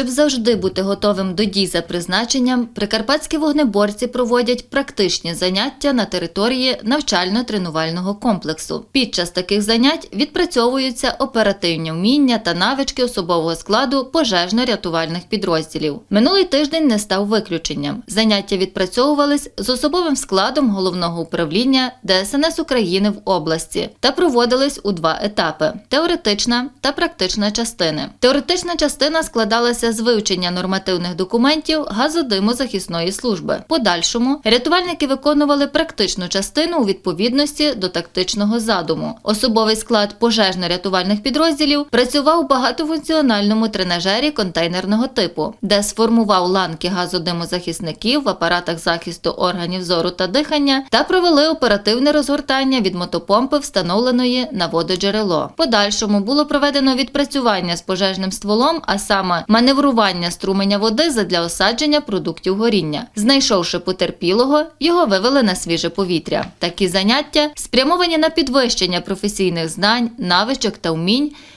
Щоб завжди бути готовим до дій за призначенням, прикарпатські вогнеборці проводять практичні заняття на території навчально-тренувального комплексу. Під час таких занять відпрацьовуються оперативні вміння та навички особового складу пожежно-рятувальних підрозділів. Минулий тиждень не став виключенням. Заняття відпрацьовувались з особовим складом головного управління ДСНС України в області та проводились у два етапи: теоретична та практична частини. Теоретична частина складалася з вивчення нормативних документів газодимозахисної служби. Подальшому рятувальники виконували практичну частину у відповідності до тактичного задуму. Особовий склад пожежно-рятувальних підрозділів працював у багатофункціональному тренажері контейнерного типу, де сформував ланки газодимозахисників в апаратах захисту органів зору та дихання та провели оперативне розгортання від мотопомпи, встановленої на вододжерело. Подальшому було проведено відпрацювання з пожежним стволом, а саме маневрування струменя води задля осадження продуктів горіння. Знайшовши потерпілого, його вивели на свіже повітря. Такі заняття спрямовані на підвищення професійних знань, навичок та вмінь